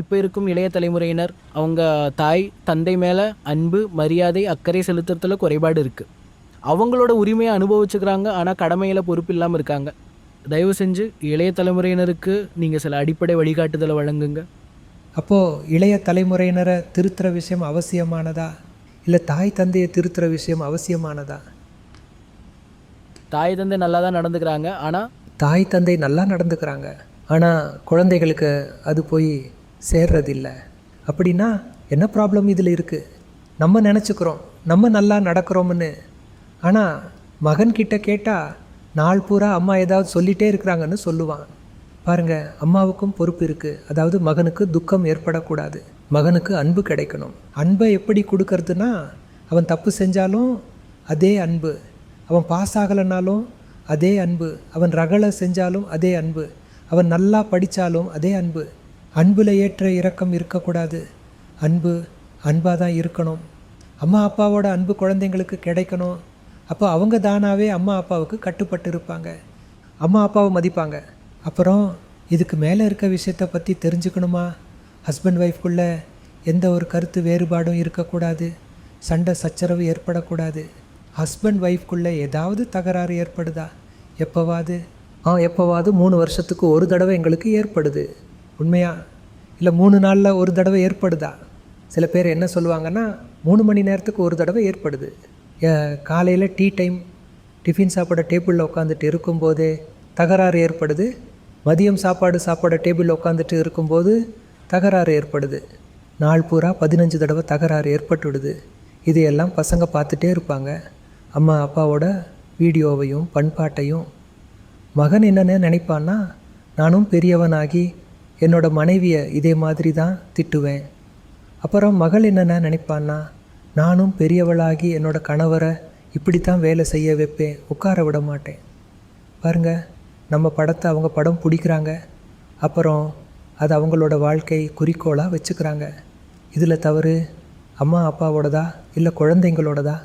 இப்போ இருக்கும் இளைய தலைமுறையினர் அவங்க தாய் தந்தை மேலே அன்பு மரியாதை அக்கறை செலுத்துறதுல குறைபாடு இருக்குது அவங்களோட உரிமையை அனுபவிச்சுக்கிறாங்க ஆனால் கடமையில் பொறுப்பு இல்லாமல் இருக்காங்க. தயவு செஞ்சு இளைய தலைமுறையினருக்கு நீங்கள் சில அடிப்படை வழிகாட்டுதலை வழங்குங்க. அப்போது இளைய தலைமுறையினரை திருத்துற விஷயம் அவசியமானதா? இல்லை தாய் தந்தையை திருத்துற விஷயம் அவசியமானதா? தாய் தந்தை நல்லா தான் நடந்துக்கிறாங்க ஆனால் தாய் தந்தை நல்லா நடந்துக்கிறாங்க. ஆனால் குழந்தைகளுக்கு அது போய் சேர்றதில்ல. அப்படின்னா என்ன ப்ராப்ளம் இதில் இருக்குது நம்ம நினச்சிக்கிறோம் நம்ம நல்லா நடக்கிறோம்னு. ஆனால் மகன்கிட்ட கேட்டால் நாள் பூரா அம்மா ஏதாவது சொல்லிகிட்டே இருக்கிறாங்கன்னு சொல்லுவான். பாருங்கள் அம்மாவுக்கும் பொறுப்பு இருக்குது அதாவது மகனுக்கு துக்கம் ஏற்படக்கூடாது. மகனுக்கு அன்பு கிடைக்கணும். அன்பை எப்படி கொடுக்கறதுனா அவன் தப்பு செஞ்சாலும் அதே அன்பு. அவன் பாஸ் ஆகலைனாலும் அதே அன்பு. அவன் ரகளை செஞ்சாலும் அதே அன்பு. அவன் நல்லா படித்தாலும் அதே அன்பு. அன்பில் ஏற்ற இறக்கம் இருக்கக்கூடாது. அன்பு அன்பாக தான் இருக்கணும். அம்மா அப்பாவோட அன்பு குழந்தைங்களுக்கு கிடைக்கணும். அப்போ அவங்க தானாகவே அம்மா அப்பாவுக்கு கட்டுப்பட்டு இருப்பாங்க. அம்மா அப்பாவை மதிப்பாங்க. அப்புறம் இதுக்கு மேலே இருக்க விஷயத்தை பற்றி தெரிஞ்சுக்கணுமா? ஹஸ்பண்ட் ஒய்ஃப்குள்ளே எந்த ஒரு கருத்து வேறுபாடும் இருக்கக்கூடாது. சண்டை சச்சரவு ஏற்படக்கூடாது. ஹஸ்பண்ட் ஒய்ஃப்குள்ளே ஏதாவது தகராறு ஏற்படுதா? எப்போவாது? ஆ எப்போவாது மூணு வருஷத்துக்கு ஒரு தடவை எங்களுக்கு ஏற்படுது. உண்மையாக இல்லை மூணு நாளில் ஒரு தடவை ஏற்படுதா? சில பேர் என்ன சொல்லுவாங்கன்னா மூணு மணி நேரத்துக்கு ஒரு தடவை ஏற்படுது. காலையில் டீ டைம் டிஃபின் சாப்பிட டேபிளில் உட்காந்துட்டு இருக்கும்போதே தகராறு ஏற்படுது. மதியம் சாப்பாடு சாப்பிட டேபிளில் உட்காந்துட்டு இருக்கும்போது தகராறு ஏற்படுது. நாள் பூரா பதினஞ்சு தடவை தகராறு ஏற்பட்டுடுது. இதையெல்லாம் பசங்க பார்த்துட்டே இருப்பாங்க. அம்மா அப்பாவோட வீடியோவையும் பண்பாட்டையும். மகன் என்னென்ன நினைப்பான்னா நானும் பெரியவனாகி என்னோட மனைவியை இதே மாதிரி தான் திட்டுவேன். அப்புறம் மகள் என்னென்ன நினைப்பான்னா நானும் பெரியவளாகி என்னோட கணவரை இப்படி தான் வேலை செய்ய வைப்பேன் உட்கார விட மாட்டேன். பாருங்க நம்ம படத்தை அவங்க படம் பிடிக்கிறாங்க. அப்புறம் அது அவங்களோட வாழ்க்கை குறிக்கோளாக வச்சுக்கிறாங்க. இதில் தவறு அம்மா அப்பாவோடதா இல்லை குழந்தைங்களோடதா?